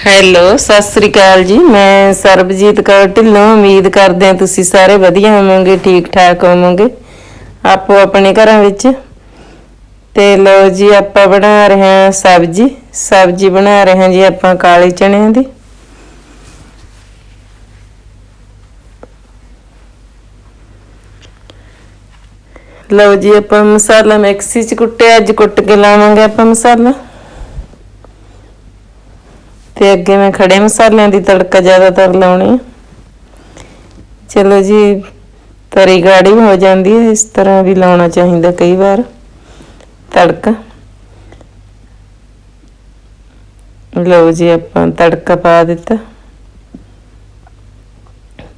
Hello Sat Sri ਅਕਾਲ ਜੀ। ਮੈਂ ਸਰਬਜੀਤ ਕੌਰ ਢਿੱਲੋਂ। ਉਮੀਦ ਕਰਦੇ ਹਾਂ ਤੁਸੀਂ ਸਾਰੇ ਵਧੀਆ ਹੋਵੋਗੇ, ਠੀਕ ਠਾਕ ਹੋਵੋਗੇ। ਆਪੋ ਆਪਣੇ ਘਰਾਂ ਵਿੱਚ। ਤੇ ਲੋ ਜੀ, ਆਪਾਂ ਬਣਾ ਰਹੇ ਹਾਂ ਸਬਜੀ। ਸਬਜੀ ਬਣਾ ਰਹੇ ਹਾਂ ਜੀ ਆਪਾਂ ਕਾਲੇ ਚਣਿਆਂ ਦੀ। ਲਓ ਜੀ, ਆਪਾਂ ਮਸਾਲਾ ਮਿਕਸੀ ਚ ਕੁੱਟਿਆ। ਅੱਜ ਕੁੱਟ ਕੇ ਲਾਵਾਂਗੇ ਆਪਾਂ ਮਸਾਲਾ। ਤੇ ਅੱਗੇ ਮੈਂ ਖੜੇ ਮਸਾਲਿਆਂ ਦੀ ਤੜਕਾ ਜ਼ਿਆਦਾਤਰ ਲਾਉਣੀ ਆ। ਚਲੋ ਜੀ, ਤਰੀ ਗਾੜੀ ਹੋ ਜਾਂਦੀ ਹੈ, ਇਸ ਤਰ੍ਹਾਂ ਵੀ ਲਾਉਣਾ ਚਾਹੀਦਾ ਕਈ ਵਾਰ। ਤੜਕਾ। ਲਓ ਜੀ, ਆਪਾਂ ਤੜਕਾ ਪਾ ਦਿੱਤਾ।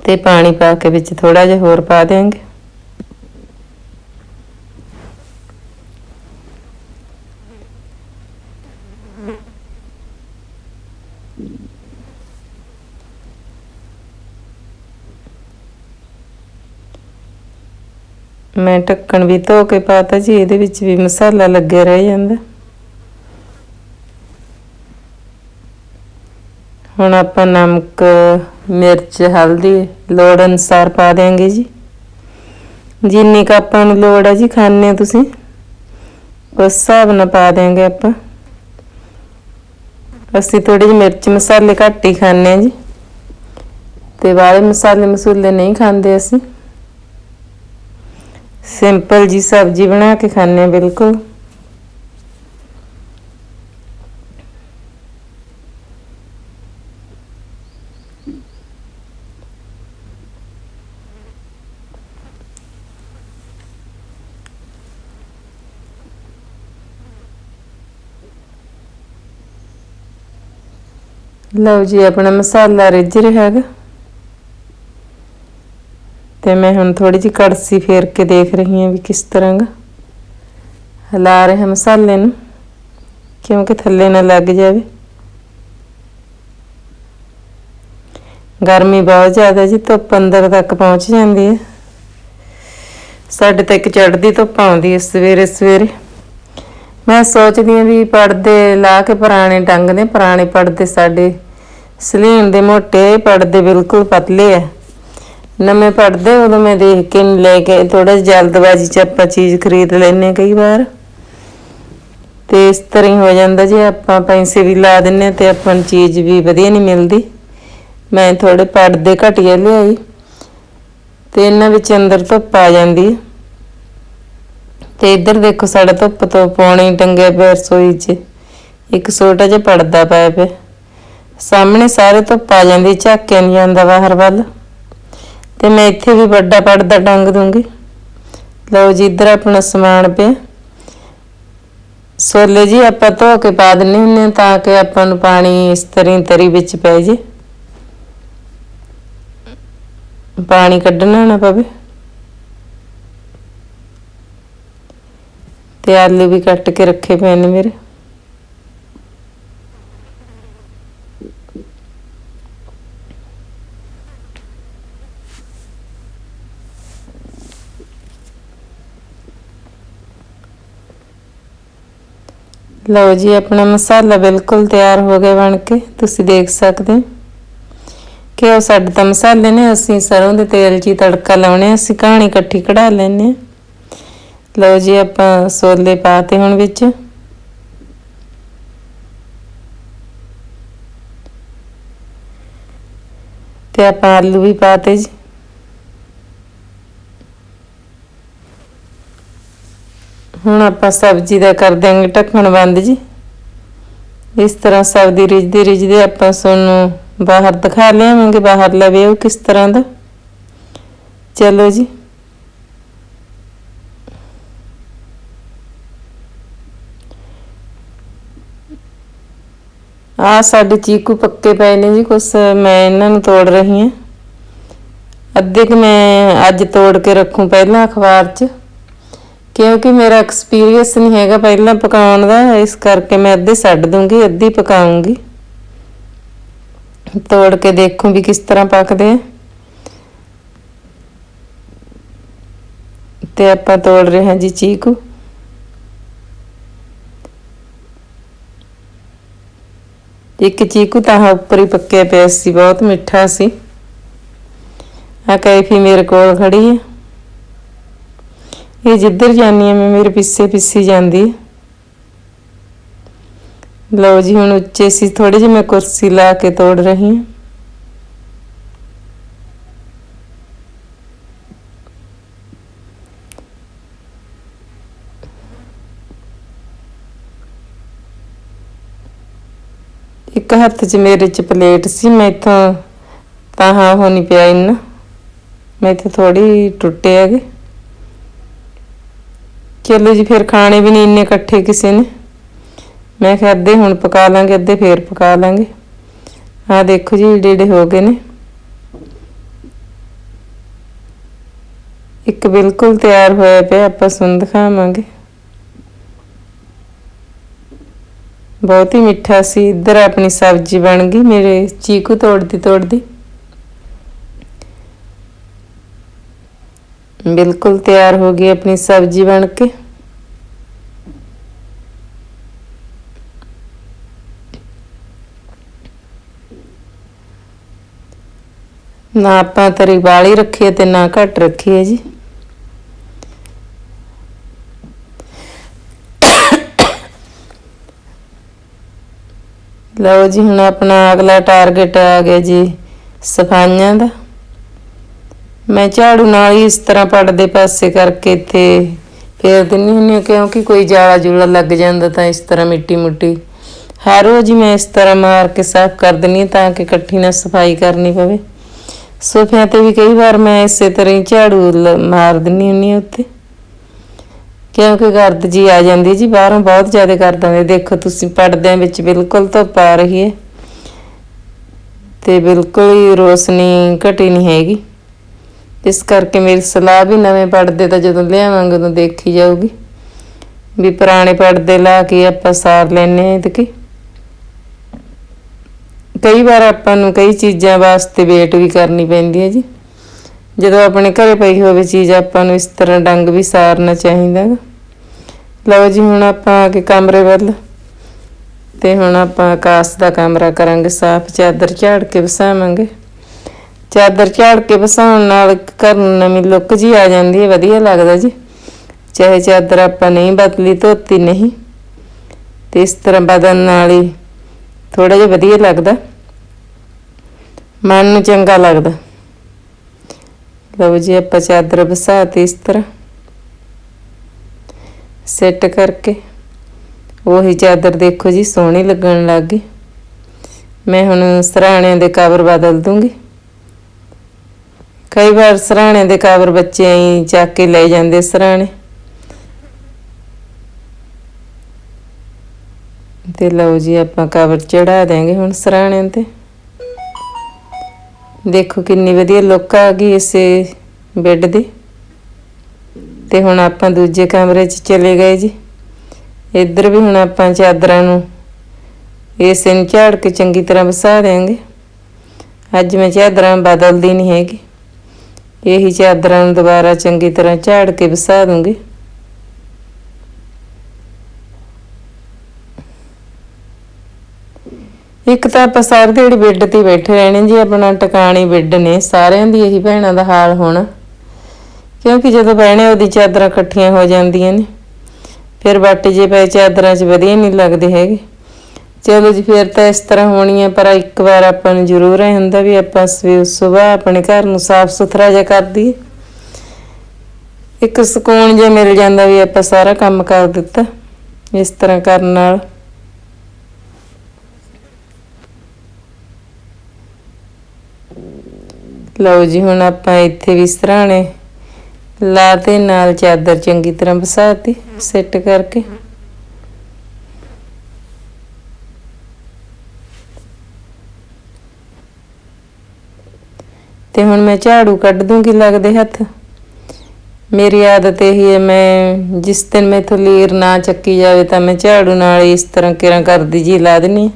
ਤੇ ਪਾਣੀ ਪਾ ਕੇ ਵਿੱਚ ਥੋੜਾ ਜਿਹਾ ਹੋਰ ਪਾ ਦੇਵਾਂਗੇ ਮੈਂ ਢੱਕਣ ਵੀ ਧੋ ਕੇ ਪਾਤਾ ਜੀ, ਇਹਦੇ ਵਿੱਚ ਵੀ ਮਸਾਲਾ ਲੱਗਿਆ ਰਹਿ ਜਾਂਦਾ। ਹੁਣ ਆਪਾਂ ਨਮਕ, ਮਿਰਚ, ਹਲਦੀ, ਲੋੜ ਅਨੁਸਾਰ ਪਾ ਦੇਾਂਗੇ ਜੀ। ਜਿੰਨੀ ਕੁ ਆਪਾਂ ਨੂੰ ਲੋੜ ਹੈ ਜੀ ਖਾਣੇ ਹੋ ਤੁਸੀਂ, ਉਸ ਹਿਸਾਬ ਨਾਲ ਪਾ ਦੇਾਂਗੇ ਆਪਾਂ। ਅਸੀਂ ਥੋੜੀ ਜਿਹੀ ਮਿਰਚ ਮਸਾਲੇ ਘੱਟ ਹੀ ਖਾਣੇ ਆ ਜੀ। ਤੇ ਵਾਲੇ ਮਸਾਲੇ ਮਸੂਲੇ ਨਹੀਂ ਖਾਂਦੇ ਅਸੀਂ। ਸਿੰਪਲ ਜੀ ਸਬਜ਼ੀ ਬਣਾ ਕੇ ਖਾਣੇ ਬਿਲਕੁਲ। ਲਓ ਜੀ ਆਪਣਾ ਮਸਾਲਾ ਰਿੱਝ ਰਿਹਾ ਹੈਗਾ। ਤੇ ਮੈਂ ਹੁਣ ਥੋੜੀ ਜਿਹੀ ਕੜਸੀ ਫੇਰ ਕੇ ਦੇਖ ਰਹੀ ਹਾਂ ਵੀ ਕਿਸ ਤਰ੍ਹਾਂ ਦਾ ਹਿਲਾ ਰਹੇ ਹਾਂ ਮਸਾਲੇ ਨੂੰ, ਕਿਉਂਕਿ ਥੱਲੇ ਨਾ ਲੱਗ ਜਾਵੇ। ਗਰਮੀ ਬਹੁਤ ਜ਼ਿਆਦਾ ਜੀ, ਧੁੱਪ ਅੰਦਰ ਤੱਕ ਪਹੁੰਚ ਜਾਂਦੀ ਹੈ। ਸਾਡੇ ਤੇ ਇੱਕ ਚੜਦੀ ਧੁੱਪ ਆਉਂਦੀ ਹੈ ਸਵੇਰੇ ਸਵੇਰੇ। ਮੈਂ ਸੋਚਦੀ ਹਾਂ ਵੀ ਪਰਦੇ ਲਾ ਕੇ ਪੁਰਾਣੇ ਟੰਗਦੇ ਪੁਰਾਣੇ ਪਰਦੇ ਸਾਡੇ ਸਲੀਮ ਦੇ ਮੋਟੇ ਪਰਦੇ ਬਿਲਕੁਲ ਪਤਲੇ ਆ। ਨਵੇਂ ਪੜਦੇ ਉਦੋਂ ਮੈਂ ਦੇਖ ਕੇ ਨੀ ਲੈ ਕੇ ਥੋੜਾ ਜਲਦਬਾਜ਼ੀ ਚ ਆਪਾਂ ਚੀਜ਼ ਖਰੀਦ ਲੈਨੇ ਕਈ ਵਾਰ। ਤੇ ਇਸ ਤਰ੍ਹਾਂ ਹੀ ਹੋ ਜਾਂਦਾ ਜੇ ਆਪਾਂ ਪੈਸੇ ਵੀ ਲਾ ਦਿੰਨੇ ਤੇ ਆਪਾਂ ਨੂੰ ਚੀਜ਼ ਵੀ ਵਧੀਆ ਨਹੀਂ ਮਿਲਦੀ। ਮੈਂ ਥੋੜੇ ਪੜਦੇ ਘਟੀਆ ਲਿਆਈ। ਤੇ ਇਹਨਾਂ ਵਿੱਚ ਅੰਦਰ ਧੁੱਪ ਆ ਜਾਂਦੀ ਤੇ ਇੱਧਰ ਦੇਖੋ ਸਾਡਾ ਧੁੱਪ ਤੋਂ ਪੌਣੀ ਟੰਗਿਆ ਪਿਆ ਰਸੋਈ 'ਚ। ਇੱਕ ਛੋਟਾ ਜਿਹਾ ਪੜਦਾ ਪਿਆ ਪਿਆ। ਸਾਹਮਣੇ ਸਾਰੇ ਧੁੱਪ ਆ ਜਾਂਦੀ, ਝਾਕਿਆ ਨਹੀਂ ਜਾਂਦਾ ਬਾਹਰ ਵੱਲ। ਤੇ ਮੈਂ ਇੱਥੇ ਵੀ ਵੱਡਾ ਪਰਦਾ ਟੰਗ ਦੂੰਗੀ। ਲਓ ਜੀ, ਇੱਧਰ ਆਪਣਾ ਸਮਾਨ ਪਿਆ। ਸੋਲੇ ਜੀ, ਆਪਾਂ ਧੋ ਕੇ ਪਾ ਦਿੰਨੇ ਹੁੰਨੇ ਤਾਂ ਕਿ ਆਪਾਂ ਨੂੰ ਪਾਣੀ ਇਸ ਤਰ੍ਹਾਂ ਤਰੀ ਵਿੱਚ ਪੈ ਜੇ। ਪਾਣੀ ਕੱਢਣਾ ਨਾ ਪਵੇ। ਤੇ ਆਲੂ ਵੀ ਕੱਟ ਕੇ ਰੱਖੇ ਪਏ ਨੇ ਮੇਰੇ। ਲਓ ਜੀ, ਆਪਣਾ ਮਸਾਲਾ ਬਿਲਕੁਲ ਤਿਆਰ ਹੋ ਗਿਆ ਬਣ ਕੇ। ਤੁਸੀਂ ਦੇਖ ਸਕਦੇ ਹੋ ਕਿ ਉਹ ਸਾਡੇ ਤਾਂ ਮਸਾਲੇ ਨੇ, ਅਸੀਂ ਸਰੋਂ ਦੇ ਤੇਲ 'ਚ ਹੀ ਤੜਕਾ ਲਾਉਣੇ ਅਸੀਂ ਕਹਾਣੀ ਇਕੱਠੀ ਕਢਾ ਲੈਨੇ ਆ ਲਓ ਜੀ, ਆਪਾਂ ਸੋਲੇ ਪਾਤੇ ਹੁਣ ਵਿੱਚ। ਤੇ ਆਪਾਂ ਆਲੂ ਵੀ ਪਾਤੇ ਜੀ। ਹੁਣ ਆਪਾਂ ਸਬਜ਼ੀ ਦਾ ਕਰ ਦਿਆਂਗੇ ਢੱਕਣ ਬੰਦ ਜੀ। ਇਸ ਤਰ੍ਹਾਂ ਸਬਜ਼ੀ ਰਿੱਝਦੀ ਰਿੱਝਦੀ ਆਪਾਂ ਤੁਹਾਨੂੰ ਬਾਹਰ ਦਿਖਾ ਲਿਆਵਾਂਗੇ, ਬਾਹਰ ਲਵੇ ਉਹ ਕਿਸ ਤਰ੍ਹਾਂ ਦਾ। ਚਲੋ ਜੀ। ਆ ਸਾਡੇ ਚੀਕੂ ਪੱਕੇ ਪਏ ਨੇ ਜੀ, ਕੁਛ ਮੈਂ ਇਹਨਾਂ ਨੂੰ ਤੋੜ ਰਹੀ ਹਾਂ। ਅੱਧੇ ਕਿ ਮੈਂ ਅੱਜ ਤੋੜ ਕੇ ਰੱਖੂੰ ਪਹਿਲਾਂ ਅਖਬਾਰ 'ਚ। ਕਿਉਂਕਿ ਮੇਰਾ ਐਕਸਪੀਰੀਅੰਸ ਨਹੀਂ ਹੈਗਾ ਪਹਿਲਾਂ ਪਕਾਉਣ ਦਾ, ਇਸ ਕਰਕੇ ਮੈਂ ਅੱਧੇ ਛੱਡ ਦੂੰਗੀ ਅੱਧੀ ਪਕਾਉਂਗੀ। ਤੋੜ ਕੇ ਦੇਖੂ ਵੀ ਕਿਸ ਤਰ੍ਹਾਂ ਪੱਕਦੇ ਆ। ਤੇ ਆਪਾਂ ਤੋੜ ਰਹੇ ਹਾਂ ਜੀ ਚੀਕੂ। ਇੱਕ ਚੀਕੂ ਤਾਂ ਉੱਪਰ ਹੀ ਪੱਕਿਆ ਪਿਆ ਸੀ, ਬਹੁਤ ਮਿੱਠਾ ਸੀ। ਆ ਕੈਫੀ ਮੇਰੇ ਕੋਲ ਖੜੀ ਹੈ। ਇਹ ਜਿੱਧਰ ਜਾਂਦੀ ਹੈ ਮੈਂ ਮੇਰੇ ਪਿੱਛੇ ਪਿੱਛੇ ਜਾਂਦੀ ਲਓ ਜੀ, ਹੁਣ ਉੱਚੇ ਸੀ ਥੋੜੀ ਜਿਹੀ ਮੈਂ ਕੁਰਸੀ ਲਾ ਕੇ ਤੋੜ ਰਹੀ ਹਾਂ ਇੱਕ ਹੱਥ 'ਚ ਮੇਰੇ 'ਚ ਪਲੇਟ ਸੀ, ਮੈਂ ਇੱਥੋਂ ਤਾਂ ਹਾਂ ਹੋ ਨਹੀਂ ਪਿਆ ਇੰਨਾ। ਮੈਂ ਇੱਥੇ ਥੋੜੀ ਟੁੱਟੇ ਹੈਗੇ। ਚਲੋ ਜੀ ਫਿਰ ਖਾਣੇ ਵੀ ਨਹੀਂ ਇੰਨੇ ਇਕੱਠੇ ਕਿਸੇ ਨੇ। ਮੈਂ ਕਿਹਾ ਅੱਧੇ ਹੁਣ ਪਕਾ ਲਾਂਗੇ, ਅੱਧੇ ਫੇਰ ਪਕਾ ਲਾਂਗੇ। ਆਹ ਦੇਖੋ ਜੀ ਜਿਹੜੇ ਏਡੇ ਹੋ ਗਏ ਨੇ। ਇੱਕ ਬਿਲਕੁਲ ਤਿਆਰ ਹੋਇਆ ਪਿਆ, ਆਪਾਂ ਸੁਣ ਦਿਖਾਵਾਂਗੇ ਬਹੁਤ ਹੀ ਮਿੱਠਾ ਸੀ, ਇੱਧਰ ਆਪਣੀ ਸਬਜ਼ੀ ਬਣ ਗਈ ਮੇਰੇ ਚੀਕੂ ਤੋੜਦੀ ਤੋੜਦੀ ਬਿਲਕੁਲ ਤਿਆਰ ਹੋ ਗਈ ਆਪਣੀ ਸਬਜ਼ੀ ਬਣ ਕੇ। ਨਾ ਆਪਾਂ ਤਰੀ ਵਾਲੀ ਰੱਖੀ ਹੈ ਤੇ ਨਾ ਘੱਟ ਰੱਖੀ ਹੈ ਜੀ। ਲਓ ਜੀ, ਹੁਣ ਆਪਣਾ ਅਗਲਾ ਟਾਰਗੇਟ ਆ ਗਿਆ ਜੀ ਸਫਾਈਆਂ ਦਾ। ਮੈਂ ਝਾੜੂ ਨਾਲ ਹੀ ਇਸ ਤਰ੍ਹਾਂ ਪੜਦੇ ਪਾਸੇ ਕਰਕੇ ਇੱਥੇ ਫੇਰ ਦਿੰਨੀ ਹੁੰਨੀ ਹਾਂ ਕਿਉਂਕਿ ਕੋਈ ਜਾਲਾ ਜੂਲਾ ਲੱਗ ਜਾਂਦਾ ਤਾਂ ਇਸ ਤਰ੍ਹਾਂ ਮਿੱਟੀ ਮੁੱਟੀ। ਹਰ ਰੋਜ਼ ਹੀ ਮੈਂ ਇਸ ਤਰ੍ਹਾਂ ਮਾਰ ਕੇ ਸਾਫ਼ ਕਰ ਦਿੰਨੀ ਹਾਂ ਤਾਂ ਕਿ ਇਕੱਠੀ ਨਾਲ ਸਫ਼ਾਈ ਕਰਨੀ ਪਵੇ। ਸੋਫਿਆਂ ਤੇ ਵੀ ਕਈ ਵਾਰ ਮੈਂ ਇਸੇ ਤਰ੍ਹਾਂ ਹੀ ਝਾੜੂ ਲ- ਮਾਰ ਦਿੰਨੀ ਹੁੰਨੀ ਹਾਂ ਉੱਤੇ। ਕਿਉਂਕਿ ਗਰਦ ਜੀ ਆ ਜਾਂਦੀ ਜੀ, ਬਾਹਰੋਂ ਬਹੁਤ ਜ਼ਿਆਦਾ ਗਰਦ ਆਉਂਦੀ ਦੇਖੋ ਤੁਸੀਂ ਪੜਦਿਆਂ ਵਿੱਚ ਬਿਲਕੁਲ ਧੁੱਪ ਆ ਰਹੀ ਹੈ। ਤੇ ਬਿਲਕੁਲ ਹੀ ਰੋਸ਼ਨੀ ਘਟੀ ਨਹੀਂ ਹੈਗੀ। ਇਸ ਕਰਕੇ ਮੇਰੀ ਸਲਾਹ ਵੀ ਨਵੇਂ ਪਰਦੇ ਤਾਂ ਜਦੋਂ ਲਿਆਵਾਂਗੇ ਉਦੋਂ ਦੇਖੀ ਜਾਊਗੀ। ਵੀ ਪੁਰਾਣੇ ਪਰਦੇ ਲਾ ਕੇ ਆਪਾਂ ਸਾਰ ਲੈਨੇ ਆ ਤੇ ਕਿ। ਕਈ ਵਾਰ ਆਪਾਂ ਨੂੰ ਕਈ ਚੀਜ਼ਾਂ ਵਾਸਤੇ ਵੇਟ ਵੀ ਕਰਨੀ ਪੈਂਦੀ ਹੈ ਜੀ। ਜਦੋਂ ਆਪਣੇ ਘਰੇ ਪਈ ਹੋਵੇ ਚੀਜ਼ ਆਪਾਂ ਨੂੰ ਇਸ ਤਰ੍ਹਾਂ ਡੰਗ ਵੀ ਸਾਰਨਾ ਚਾਹੀਦਾ ਗਾ। ਲਓ ਜੀ ਹੁਣ ਆਪਾਂ ਆ ਕੇ ਕਮਰੇ ਵੱਲ ਤੇ ਹੁਣ ਆਪਾਂ ਆਕਾਸ਼ ਦਾ ਕਮਰਾ ਕਰਾਂਗੇ, ਸਾਫ਼ ਚਾਦਰ ਝਾੜ ਕੇ ਵਸਾਵਾਂਗੇ। ਚਾਦਰ ਝਾੜ ਕੇ ਵਸਾਉਣ ਨਾਲ ਘਰ ਨੂੰ ਨਵੀਂ ਲੁੱਕ ਜੀ ਆ ਜਾਂਦੀ ਹੈ, ਵਧੀਆ ਲੱਗਦਾ ਜੀ। ਚਾਹੇ ਚਾਦਰ ਆਪਾਂ ਨਹੀਂ ਬਦਲੀ, ਧੋਤੀ ਨਹੀਂ, ਤੇ ਇਸ ਤਰ੍ਹਾਂ ਬਦਲਣ ਨਾਲ ਹੀ ਥੋੜਾ ਜਿਹਾ ਵਧੀਆ ਲੱਗਦਾ। ਮਨ ਨੂੰ ਚੰਗਾ ਲੱਗਦਾ। ਲਓ ਜੀ, ਆਪਾਂ ਚਾਦਰ ਵਸਾਤੀ ਇਸ ਤਰ੍ਹਾਂ। ਸੈੱਟ ਕਰਕੇ ਉਹੀ ਚਾਦਰ ਦੇਖੋ ਜੀ, ਸੋਹਣੀ ਲੱਗਣ ਲੱਗ ਗਈ। ਮੈਂ ਹੁਣ ਸਰਾਣਿਆਂ ਦੇ ਕਵਰ ਬਦਲ ਦੂੰਗੀ। ਕਈ ਵਾਰ ਸਰਾਣੇ ਦੇ ਕਵਰ ਬੱਚੇ ਐਂ ਚੱਕ ਕੇ ਲੈ ਜਾਂਦੇ ਸਰਾਣੇ। ਤੇ ਲਓ ਜੀ, ਆਪਾਂ ਕਵਰ ਚੜਾ ਦੇਾਂਗੇ ਹੁਣ ਸਰਾਣਿਆਂ ਤੇ। ਦੇਖੋ ਕਿੰਨੀ ਵਧੀਆ ਲੁੱਕ ਆ ਗਈ ਇਸੇ ਬੈੱਡ ਦੀ। ਤੇ ਹੁਣ ਆਪਾਂ ਦੂਜੇ ਕਮਰੇ 'ਚ ਚਲੇ ਗਏ ਜੀ। ਇੱਧਰ ਵੀ ਹੁਣ ਆਪਾਂ ਚਾਦਰਾਂ ਨੂੰ ਇਸ ਨੂੰ ਝਾੜ ਕੇ ਚੰਗੀ ਤਰ੍ਹਾਂ ਵਸਾ ਦੇਾਂਗੇ ਅੱਜ ਮੈਂ ਚਾਦਰਾਂ ਬਦਲਦੀ ਨਹੀਂ ਹੈਗੀ। ਇਹੀ ਚਾਦਰਾਂ ਨੂੰ ਦੁਬਾਰਾ ਚੰਗੀ ਤਰ੍ਹਾਂ ਝਾੜ ਕੇ ਵਸਾ ਦੂੰਗੀ। ਇੱਕ ਤਾਂ ਆਪਾਂ ਸਾਰੇ ਦਿਹਾੜੀ ਬੈੱਡ ਤੇ ਬੈਠੇ ਰਹਿਣੇ, ਜੀ ਆਪਣਾ ਟਿਕਾਣੀ ਬੈੱਡ ਨੇ, ਸਾਰਿਆਂ ਦੀ ਇਹੀ ਭੈਣਾਂ ਦਾ ਹਾਲ ਹੋਣਾ। ਕਿਉਂਕਿ ਜਦੋਂ ਬਹਿਣੇ ਉਹਦੀ ਚਾਦਰਾਂ ਇਕੱਠੀਆਂ ਹੋ ਜਾਂਦੀਆਂ ਨੇ, ਫਿਰ ਵੱਟ ਜੇ ਪਏ ਚਾਦਰਾਂ 'ਚ ਵਧੀਆ ਨਹੀਂ ਲੱਗਦੇ ਹੈਗੇ। ਚਲੋ ਜੀ ਫਿਰ ਤਾਂ ਇਸ ਤਰ੍ਹਾਂ ਹੋਣੀ ਹੈ ਪਰ ਇੱਕ ਵਾਰ ਆਪਾਂ ਨੂੰ ਜ਼ਰੂਰ ਇਹ ਹੁੰਦਾ ਵੀ ਆਪਾਂ ਸਵੇਰ ਸਵੇਰ ਆਪਣੇ ਘਰ ਨੂੰ ਸਾਫ਼ ਸੁਥਰਾ ਜਿਹਾ ਕਰ ਦਈਏ। ਇੱਕ ਸਕੂਨ ਜਿਹਾ ਮਿਲ ਜਾਂਦਾ ਵੀ ਆਪਾਂ ਸਾਰਾ ਕੰਮ ਕਰ ਦਿੱਤਾ ਇਸ ਤਰ੍ਹਾਂ ਕਰਨ ਨਾਲ। ਲਓ ਜੀ ਹੁਣ ਆਪਾਂ ਇੱਥੇ ਵੀ ਸਰਾਣੇ ਲਾ ਤੇ ਨਾਲ ਚਾਦਰ ਚੰਗੀ ਤਰ੍ਹਾਂ ਵਸਾਤੀ ਸੈੱਟ ਕਰਕੇ। ਤੇ ਹੁਣ ਮੈਂ ਝਾੜੂ ਕੱਢ ਦੂੰਗੀ ਲੱਗਦੇ ਹੱਥ। ਮੇਰੀ ਆਦਤ ਇਹੀ ਹੈ, ਮੈਂ ਜਿਸ ਦਿਨ ਮੈਥੋਂ ਲੀਰ ਨਾ ਚੱਕੀ ਜਾਵੇ ਤਾਂ ਮੈਂ ਝਾੜੂ ਨਾਲ ਹੀ ਇਸ ਤਰ੍ਹਾਂ ਕਿਰਾਂ ਕਰਦੀ ਜੀ ਲਾ ਦਿੰਨੀ ਹਾਂ।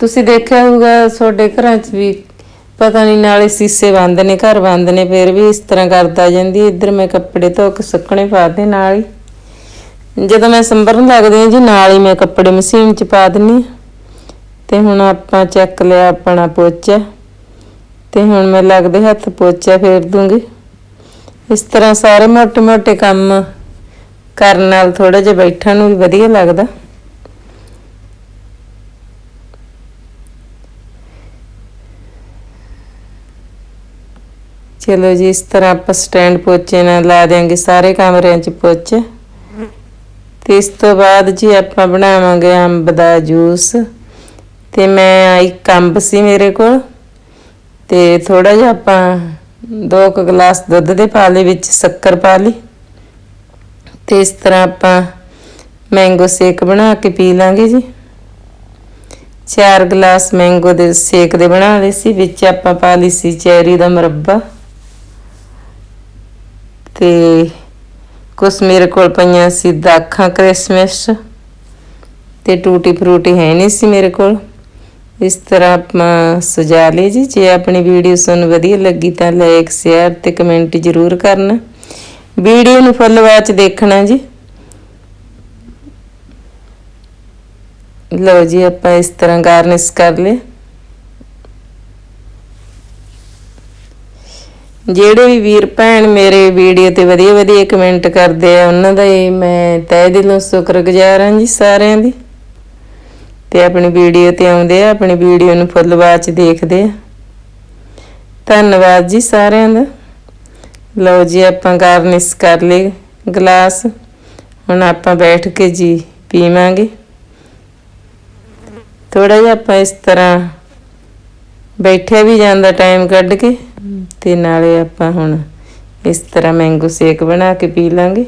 ਤੁਸੀਂ ਦੇਖਿਆ ਹੋਊਗਾ, ਤੁਹਾਡੇ ਘਰਾਂ 'ਚ ਵੀ ਪਤਾ ਨਹੀਂ ਨਾਲੇ ਸੀਸੇ ਬੰਦ ਨੇ, ਘਰ ਬੰਦ ਨੇ, ਫਿਰ ਵੀ ਇਸ ਤਰ੍ਹਾਂ ਕਰਦਾ ਜਾਂਦੀ ਇੱਧਰ ਮੈਂ ਕੱਪੜੇ ਧੋ ਕੇ ਸੁੱਕਣੇ ਪਾਦੇ ਨਾਲ ਹੀ। ਜਦੋਂ ਮੈਂ ਸੰਭਰਨ ਲੱਗਦੀ ਹਾਂ ਜੀ, ਨਾਲ ਹੀ ਮੈਂ ਕੱਪੜੇ ਮਸ਼ੀਨ 'ਚ ਪਾ ਦਿੰਨੀ ਹਾਂ। ਤੇ ਹੁਣ ਆਪਾਂ ਚੱਕ ਲਿਆ ਆਪਣਾ ਪੋਚਾ। ਤੇ ਹੁਣ ਮੈਂ ਲੱਗਦੇ ਹੱਥ ਪੋਚਿਆ ਫੇਰ ਦੂੰਗੀ। ਇਸ ਤਰ੍ਹਾਂ ਸਾਰੇ ਮੋਟੇ-ਮੋਟੇ ਕੰਮ ਕਰਨ ਨਾਲ ਥੋੜਾ ਜਿਹਾ ਬੈਠਣ ਨੂੰ ਵੀ ਵਧੀਆ ਲੱਗਦਾ। ਚਲੋ ਜੀ, ਇਸ ਤਰ੍ਹਾਂ ਆਪਾਂ ਸਟੈਂਡ ਪੋਚੇ ਨਾਲ ਲਾ ਦੇਾਂਗੇ ਸਾਰੇ ਕਮਰਿਆਂ 'ਚ ਪੋਚੇ। ਤੇ ਇਸ ਤੋਂ ਬਾਅਦ ਜੀ ਆਪਾਂ ਬਣਾਵਾਂਗੇ ਅੰਬ ਦਾ ਜੂਸ। ਤੇ ਮੈਂ ਇੱਕ ਅੰਬ ਸੀ ਮੇਰੇ ਕੋਲ। ਤੇ ਥੋੜਾ ਜਿਹਾ ਆਪਾਂ ਦੋ ਕੁ ਗਲਾਸ ਦੁੱਧ ਦੇ ਪਾ ਲਏ, ਵਿੱਚ ਸ਼ੱਕਰ ਪਾ ਲਈ ਤੇ ਇਸ ਤਰ੍ਹਾਂ ਆਪਾਂ ਮੈਂਗੋ ਸ਼ੇਕ ਬਣਾ ਕੇ ਪੀ ਲਾਂਗੇ ਜੀ। ਚਾਰ ਗਲਾਸ ਮੈਂਗੋ ਦੇ ਸ਼ੇਕ ਦੇ ਬਣਾ ਲਏ ਸੀ, ਵਿੱਚ ਆਪਾਂ ਪਾ ਲਈ ਸੀ ਚੈਰੀ ਦਾ ਮੁਰੱਬਾ। ਤੇ ਕੁਛ ਮੇਰੇ ਕੋਲ ਪਈਆਂ ਸੀ ਦਾਖਾਂ ਕ੍ਰਿਸਮਸ। ਤੇ ਟੂਟੀ ਫਰੂਟੀ ਹੈ ਨਹੀਂ ਸੀ ਮੇਰੇ ਕੋਲ। ਇਸ ਤਰ੍ਹਾਂ ਆਪਾਂ ਸਜਾ ਲਏ ਜੀ। ਜੇ ਆਪਣੀ ਵੀਡੀਓ ਤੁਹਾਨੂੰ ਵਧੀਆ ਲੱਗੀ ਤਾਂ ਲਾਈਕ ਸ਼ੇਅਰ ਤੇ ਕਮੈਂਟ ਜ਼ਰੂਰ ਕਰਨਾ। ਵੀਡੀਓ ਨੂੰ ਫੁੱਲ ਵਾਚ ਦੇਖਣਾ ਜੀ। ਲਓ ਜੀ, ਆਪਾਂ ਇਸ ਤਰ੍ਹਾਂ ਗਾਰਨਿਸ਼ ਕਰ ਲਏ ਜਿਹੜੇ ਵੀ ਵੀਰ ਭੈਣ ਮੇਰੇ ਵੀਡੀਓ ਤੇ ਵਧੀਆ ਵਧੀਆ ਕਮੈਂਟ ਕਰਦੇ ਆ, ਉਹਨਾਂ ਦਾ ਹੀ ਮੈਂ ਤਹਿ ਦਿਲੋਂ ਸ਼ੁਕਰਗੁਜ਼ਾਰ ਹਾਂ ਜੀ ਸਾਰਿਆਂ ਦੀ। ਤੇ ਆਪਣੀ ਵੀਡੀਓ ਤੇ ਆਉਂਦੇ ਆ, ਆਪਣੀ ਵੀਡੀਓ ਨੂੰ ਫੁੱਲ ਵਾਚ ਦੇਖਦੇ ਆ। ਧੰਨਵਾਦ ਜੀ ਸਾਰਿਆਂ ਦਾ। ਲਓ ਜੀ, ਆਪਾਂ ਗਾਰਨਿਸ਼ ਕਰ ਲਈ ਗਲਾਸ। ਹੁਣ ਆਪਾਂ ਬੈਠ ਕੇ ਜੀ ਪੀਵਾਂਗੇ। ਥੋੜਾ ਜਿਹਾ ਆਪਾਂ ਇਸ ਤਰ੍ਹਾਂ ਬੈਠਿਆ ਵੀ ਜਾਂਦਾ ਟਾਈਮ ਕੱਢ ਕੇ ਤੇ ਨਾਲੇ ਆਪਾਂ ਹੁਣ ਇਸ ਤਰ੍ਹਾਂ ਮੈਂਗੋ ਸ਼ੇਕ ਬਣਾ ਕੇ ਪੀ ਲਾਂਗੇ।